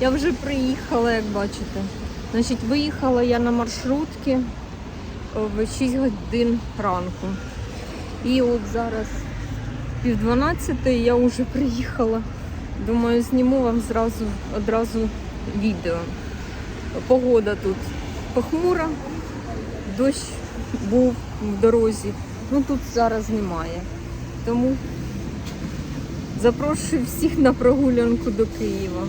Я вже приїхала, як бачите. Значить, виїхала я на маршрутки в 6 годин ранку. І от зараз пів 12 я вже приїхала. Думаю, зніму вам зразу одразу відео. Погода тут похмура, дощ був в дорозі. Ну тут зараз немає. Тому запрошую всіх на прогулянку до Києва.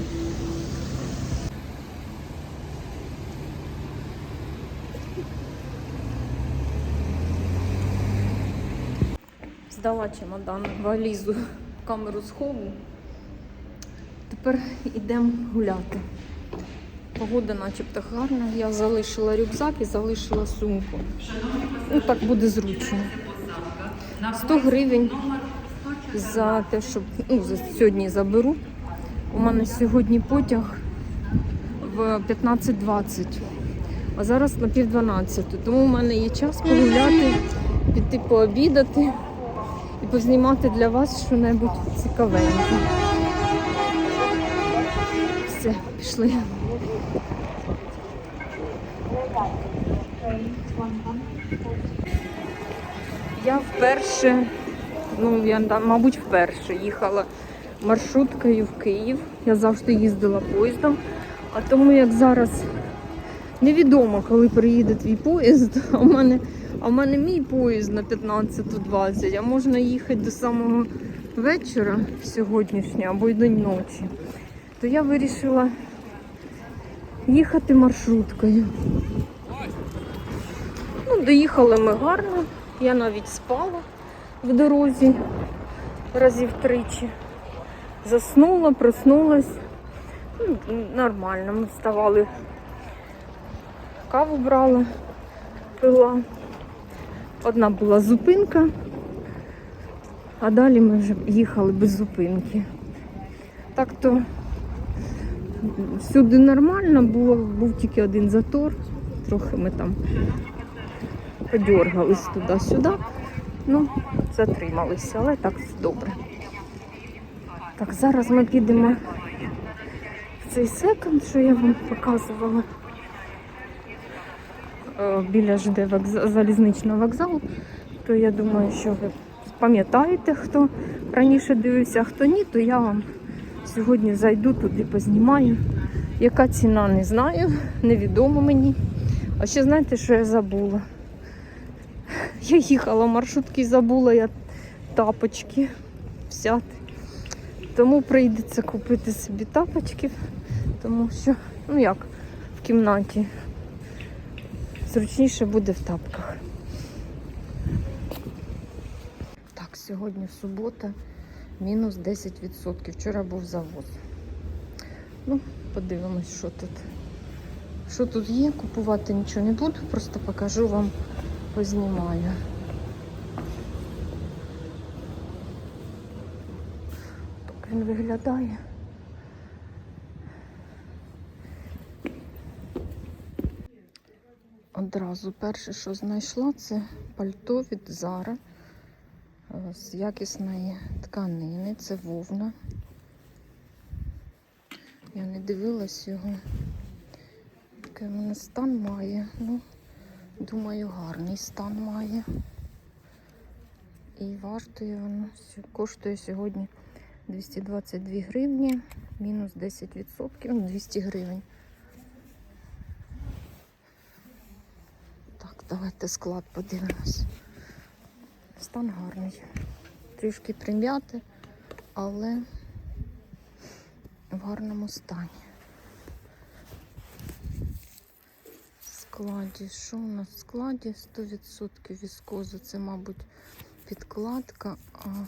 Здала чемодан, валізу, в камеру схову. Тепер йдемо гуляти. Погода начебто гарна. Я залишила рюкзак і залишила сумку. Ну так буде зручно. 100 гривень за те, щоб ну, за сьогодні заберу. У мене сьогодні потяг в 15.20, а зараз на пів 12. Тому у мене є час погуляти, піти пообідати познімати для вас щось цікавеньке. Все, пішли. Я вперше, ну я мабуть, вперше їхала маршруткою в Київ. Я завжди їздила поїздом, а тому як зараз невідомо, коли приїде твій поїзд, а в мене, а в мене мій поїзд на 15.20, а можна їхати до самого вечора сьогоднішнього або й до ночі, то я вирішила їхати маршруткою. Ну, доїхали ми гарно. Я навіть спала в дорозі разів тричі. Заснула, проснулась. Ну, нормально. Ми вставали, каву брала, пила. Одна була зупинка, а далі ми вже їхали без зупинки. Так то всюди нормально, було, був тільки один затор. Трохи ми там подергались туди-сюди. Ну, затрималися, але так добре. Так, зараз ми підемо в цей секонд, що я вам показувала. Е, Біля ЖД залізничного вокзалу. То я думаю, що ви пам'ятаєте, хто раніше дивився, а хто ні, то я вам сьогодні зайду туди, познімаю. Яка ціна, не знаю, невідомо мені. А ще знаєте, що я забула? Я їхала маршрутки забула я тапочки взяти. Тому прийдеться купити собі тапочків, тому що, ну як, в кімнаті зручніше буде в тапках. Так, сьогодні субота, мінус 10%. Вчора був завоз. Ну, подивимось, що тут. Що тут є, купувати нічого не буду, просто покажу вам, познімаю. Так він виглядає. Одразу перше, що знайшла, це пальто від Зара е, з якісної тканини. Це вовна. Я не дивилась його. Такий в мене стан має. Ну, думаю, гарний стан має. І вартує воно, коштує сьогодні 222 гривні, мінус 10%, ну 200 гривень. Так, давайте склад подивимось. Стан гарний. Трішки прим'яти, але в гарному стані. Складі, що у нас в складі? 100% віскозу. Це, мабуть, підкладка, а,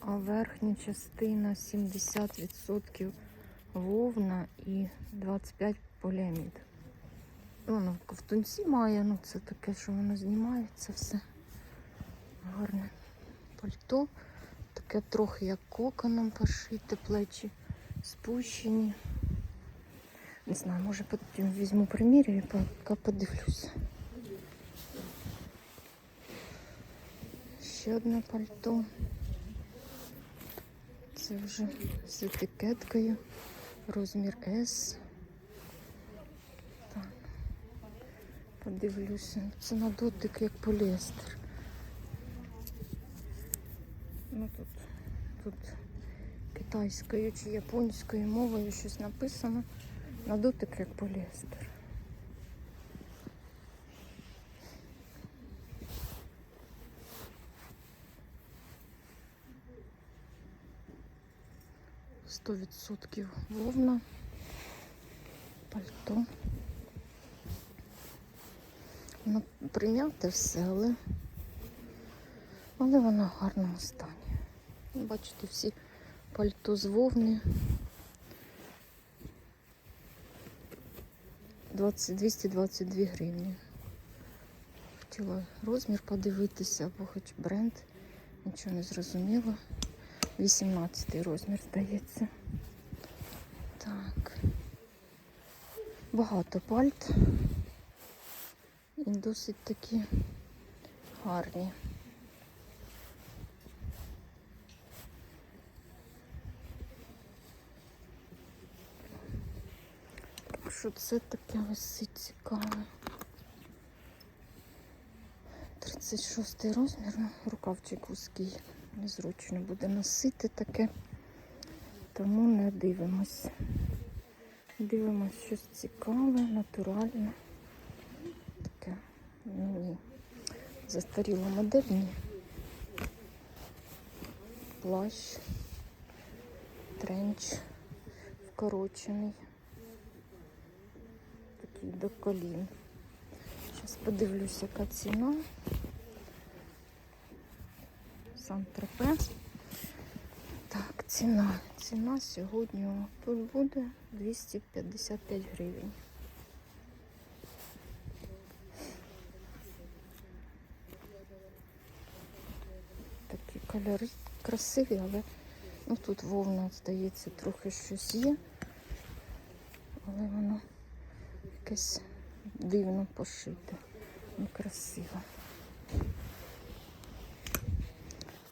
а верхня частина 70% вовна і 25% поліамід. Воно в ковтунці має, ну це таке, що воно знімається все. Гарне пальто. Таке трохи як коконом пошите, плечі спущені. Не знаю, може потім візьму примірю і поки подивлюся. Ще одне пальто. Це вже з етикеткою. Розмір S. Подивлюся. Це на дотик як поліестер. Ну тут, тут китайською чи японською мовою щось написано. На дотик як поліестер. Сто відсотків вовна, пальто. Воно прим'яте все, але, але воно в гарному стані. Бачите, всі пальто з вовни. 20, 222 гривні. Хотіла розмір подивитися, або хоч бренд. Нічого не зрозуміло. 18 розмір здається. Так. Багато пальт. І досить такі гарні. Що це таке висить цікаве? 36 розмір, ну, рукавчик вузький. Незручно буде носити таке, тому не дивимось. Дивимось щось цікаве, натуральне. Таке, ні. Застаріла модель. Плащ, тренч вкорочений. Такий до колін. Зараз подивлюсь, яка ціна. Сам тропе. Так, ціна. Ціна сьогодні тут буде 255 гривень. Такі кольори красиві, але ну, тут вовна, здається, трохи щось є. Але воно якесь дивно пошите. Некрасиво.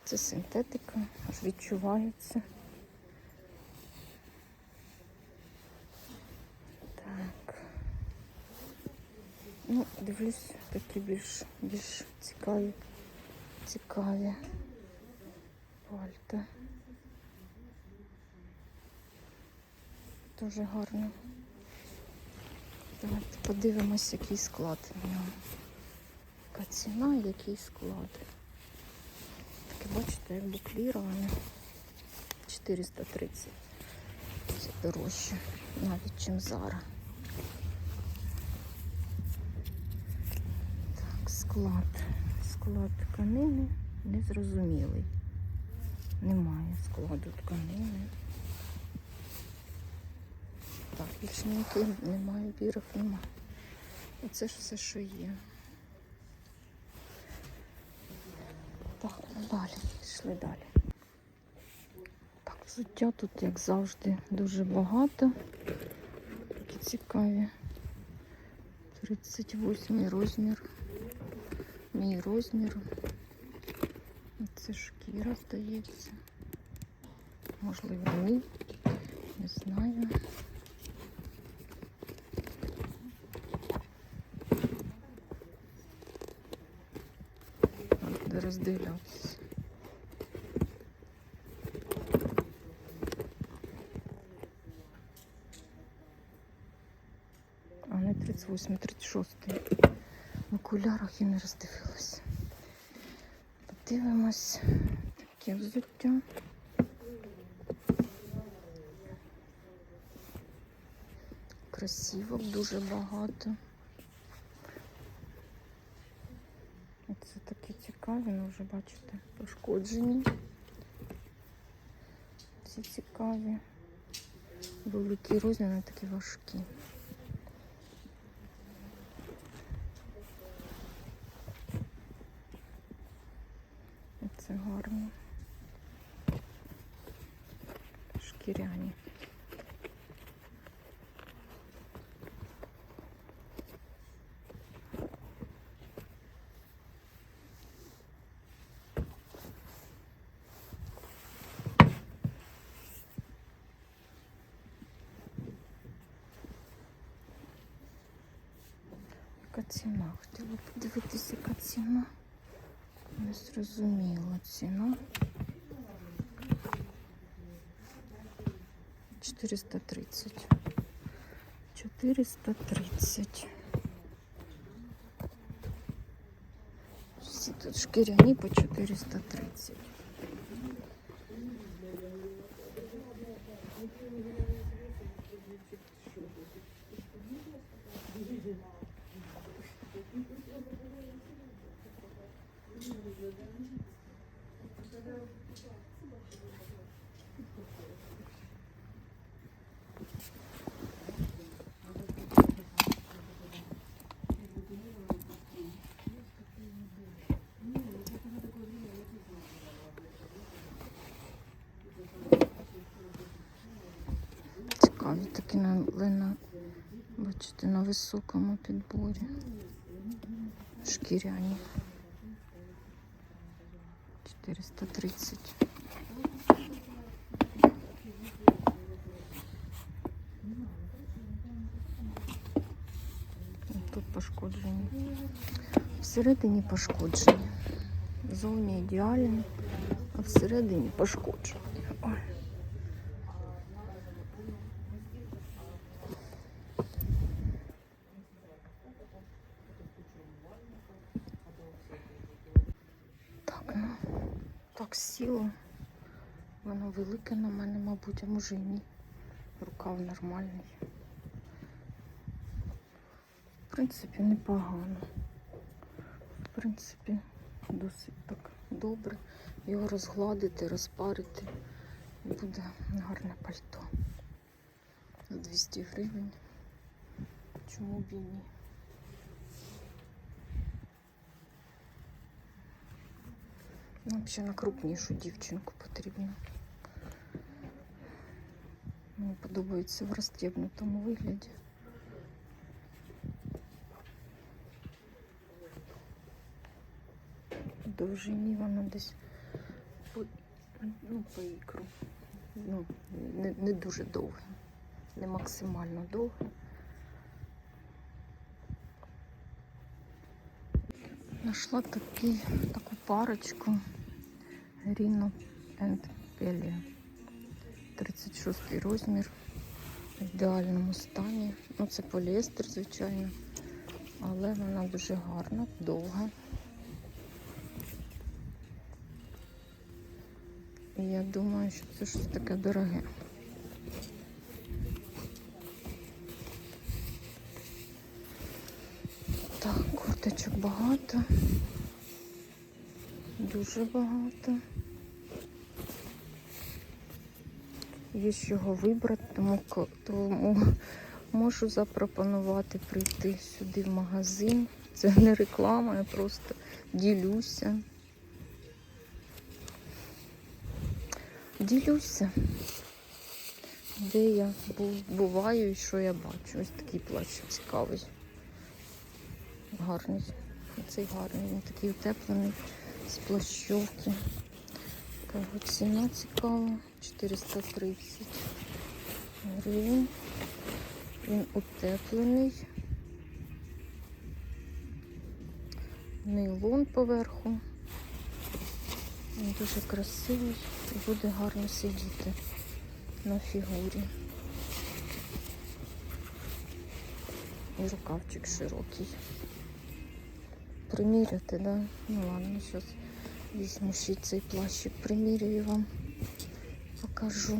Це синтетика, аж відчувається. Так. Ну, дивлюсь, такі більш більш цікаві, цікаві пальта. Дуже гарно. Давайте подивимось, який склад в ньому. Яка ціна який склад. Таке, бачите, як букліроване. 430. Це дорожче, навіть чим зараз. Так, склад. Склад тканини незрозумілий. Немає складу тканини. Так, більше ніяких немає, бірок немає. Оце ж все, що є. Так, далі, пішли далі. Так, взуття тут, як завжди, дуже багато. Такі цікаві. 38 розмір. Мій розмір. Це шкіра, здається. Можливо, ні. Не знаю. Треба роздивлятися. А не 38, 36. В окулярах я не роздивилася. Подивимось. Таке взуття. Красиво, дуже багато. Це такі цікаві, ну вже бачите, пошкоджені. Ці цікаві. Великі розміри, такі важкі. Це гарно. Шкіряні. Ціна? Хотіла подивитися, яка ціна. Не зрозуміла ціна. 430. 430. Всі тут шкіряні по 430. Такі на, бачите, на високому підборі. Шкіряні. 430. Тут пошкоджені. Всередині пошкоджені. Зовні ідеальні, а всередині пошкоджені. Ой. Так, сіло. Воно велике на мене, мабуть, а може і ні. Рукав нормальний. В принципі, непогано. В принципі, досить так добре. Його розгладити, розпарити. Буде гарне пальто. За 200 гривень. Чому б і ні? Ще на крупнішу дівчинку потрібно. Мені подобається в розтєбнутому вигляді. Довжині воно десь по, ну, по ікру. Ну, не, не дуже довге, не максимально довге. Нашла такий, таку парочку Rino and Pelia. 36 розмір. В ідеальному стані. Ну, це поліестер, звичайно. Але вона дуже гарна, довга. І я думаю, що це щось таке дороге. Так, курточок багато. Дуже багато. Є з чого вибрати, тому, тому можу запропонувати прийти сюди в магазин. Це не реклама, я просто ділюся. Ділюся, де я буваю і що я бачу. Ось такий плащ цікавий. Гарний. Цей гарний, він такий утеплений з плащовки. Ціна цікава. 430 гривень. Він утеплений. Нейлон поверху. Він дуже красивий і буде гарно сидіти на фігурі. І рукавчик широкий. Приміряти, да? Ну ладно, зараз візьму ще цей плащик, приміряю вам, покажу.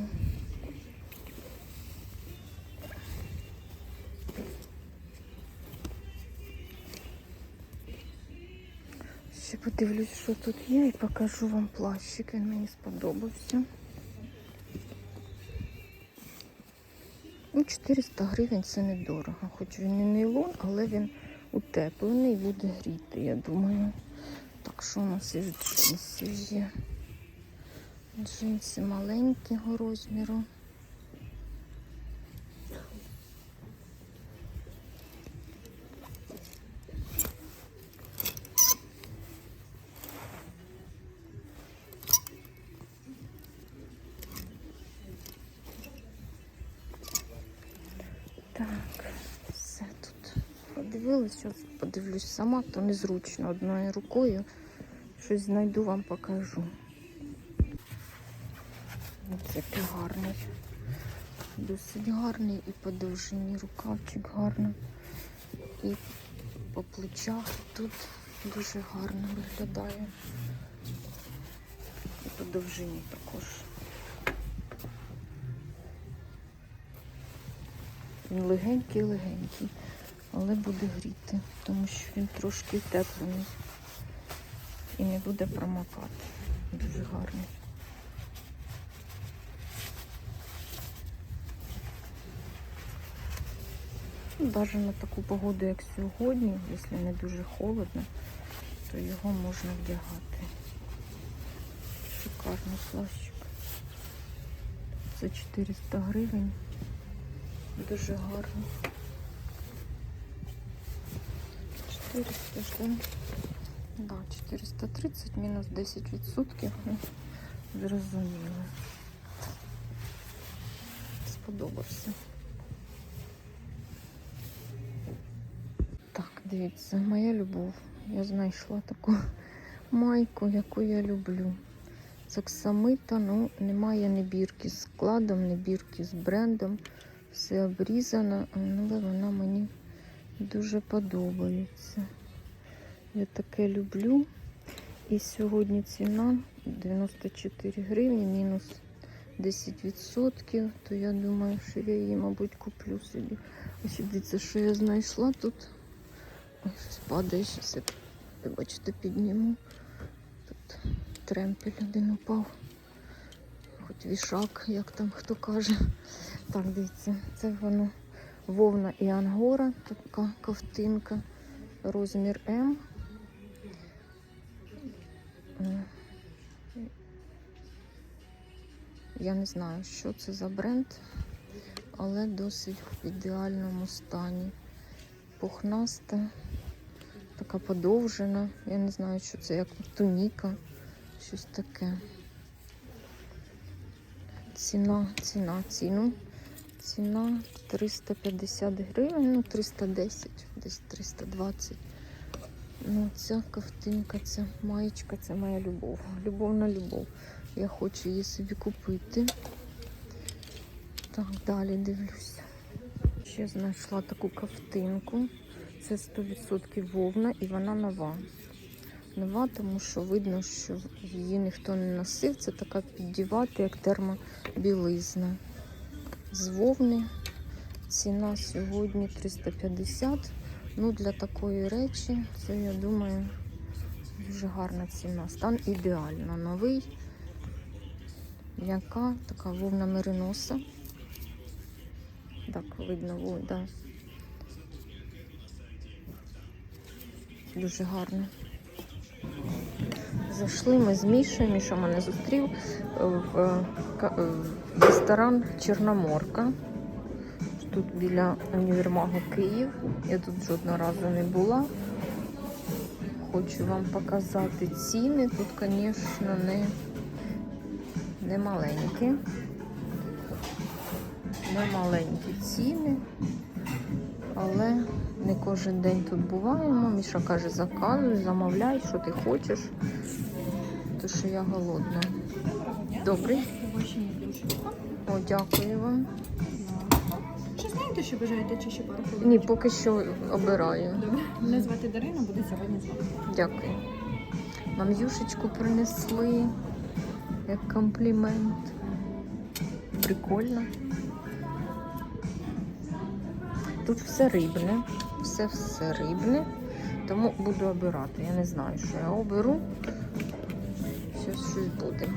Ще подивлюсь, що тут є, і покажу вам плащик. Він мені сподобався. Ну, 400 гривень це недорого. Хоч він і нейлон, але він утеплений буде гріти, я думаю. Так, що у нас із джинсів є? Джинси маленького розміру. Зараз подивлюсь сама, то незручно одною рукою. Щось знайду, вам покажу. Ось який гарний. Досить гарний і по довжині рукавчик гарно. І по плечах тут дуже гарно виглядає. І по довжині також. Він легенький-легенький, але буде гріти, тому що він трошки теплений і не буде промокати. Дуже гарний. Ну, Бажано таку погоду, як сьогодні, якщо не дуже холодно, то його можна вдягати. Шикарний плащик. За 400 гривень. Дуже гарно. 400 ж, да? Да, 430 мінус 10%. Ну, зрозуміло. Сподобався. Так, дивіться, моя любов. Я знайшла таку майку, яку я люблю. З оксамита, ну, немає ні бірки з складом, ні бірки з брендом. Все обрізано, але вона мені дуже подобається. Я таке люблю. І сьогодні ціна 94 гривні, мінус 10%. То я думаю, що я її, мабуть, куплю собі. Ось дивіться, що я знайшла тут. Ой, щось падає, щось я, вибачте, підніму. Тут тремпель один упав. Хоч вішак, як там хто каже. Так, дивіться, це воно вовна і ангора, така ковтинка, розмір М. Е, Я не знаю, що це за бренд, але досить в ідеальному стані. Пухнаста, така подовжена. Я не знаю, що це як туніка, щось таке. Ціна, ціна, ціну. Ціна 350 гривень, ну 310, десь 320. Ну, ця ковтинка, ця маєчка, це моя любов. Любов на любов. Я хочу її собі купити. Так, далі дивлюся. Ще знайшла таку ковтинку. Це 100% вовна і вона нова. Нова, тому що видно, що її ніхто не носив. Це така піддівати, як термобілизна. З вовни ціна сьогодні 350. Ну, для такої речі, це, я думаю, дуже гарна ціна. Стан ідеально новий. Яка така вовна мериноса. Так, видно, вон, да. Дуже гарно. Зайшли ми з Мішою, Міша мене зустрів в, в ресторан Чорноморка. Тут біля універмагу Київ. Я тут жодного разу не була. Хочу вам показати ціни. Тут, звісно, не, не маленькі. Не маленькі ціни. Але не кожен день тут буваємо. Міша каже, заказуй, замовляй, що ти хочеш. То що я голодна. Добрий. О, дякую вам. Чи знаєте, що бажаєте, чи ще пару хвилин? Ні, поки що обираю. Добре. Мене звати Дарина, буде сьогодні з вами. Дякую. Нам юшечку принесли як комплімент. Прикольно. Тут все рибне, все все рибне, тому буду обирати. Я не знаю, що я оберу. Щось щось буде.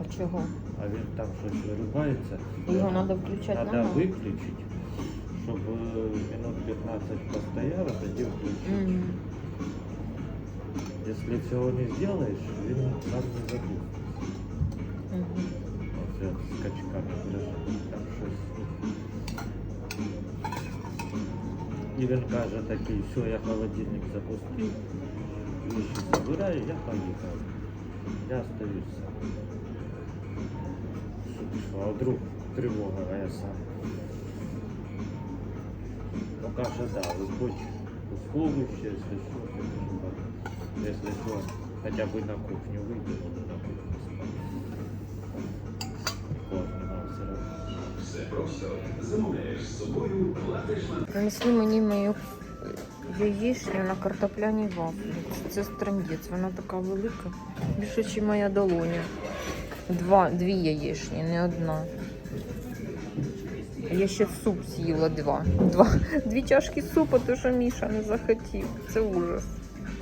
А чого? А він там щось вирубається. Його треба включати Треба наново. виключити, щоб е, минут 15 постояло, тоді включити. Мгм. Якщо цього не зробиш, він нам не забуде. Мгм. Оце скачками лежить. Там щось І він каже такий, що я холодильник запустив, вещи забираю, я поїхав. Я остаюсь сам. Що, а вдруг тривога, а я сам. Ну каже, да, ви будь у сховище, если що, если що, хоча б на кухню вийти, буду на кухню. Принесли мені мою яєчню на картопляній вафлі. Це трандець, вона така велика. Більше, ніж моя долоня. Два, дві яєчні, не одна. Я ще суп з'їла два. два. Дві чашки супу, то що Міша не захотів. Це ужас.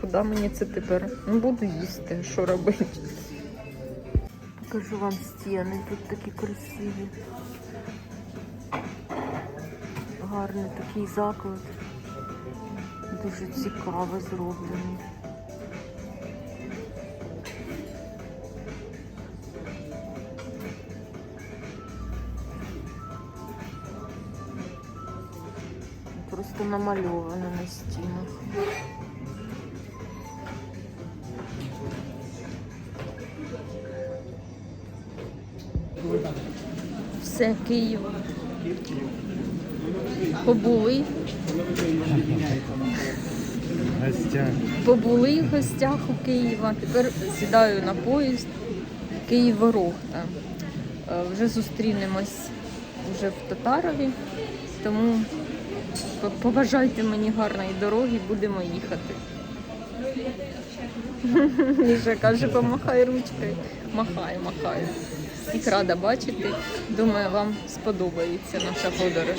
Куди мені це тепер? Ну, буду їсти, що робити. Покажу вам стіни, тут такі красиві. Гарний такий заклад. Дуже цікаво зроблений. Просто намальовано Все, Київ. Побули. Побули в гостях у Києва. Тепер сідаю на поїзд Київ-Ворохта. Е, Вже зустрінемось вже в Татарові, тому побажайте мені гарної дороги, будемо їхати. Міша каже, помахай ручкою. Махаю, махаю. Всіх рада бачити. Думаю, вам сподобається наша подорож.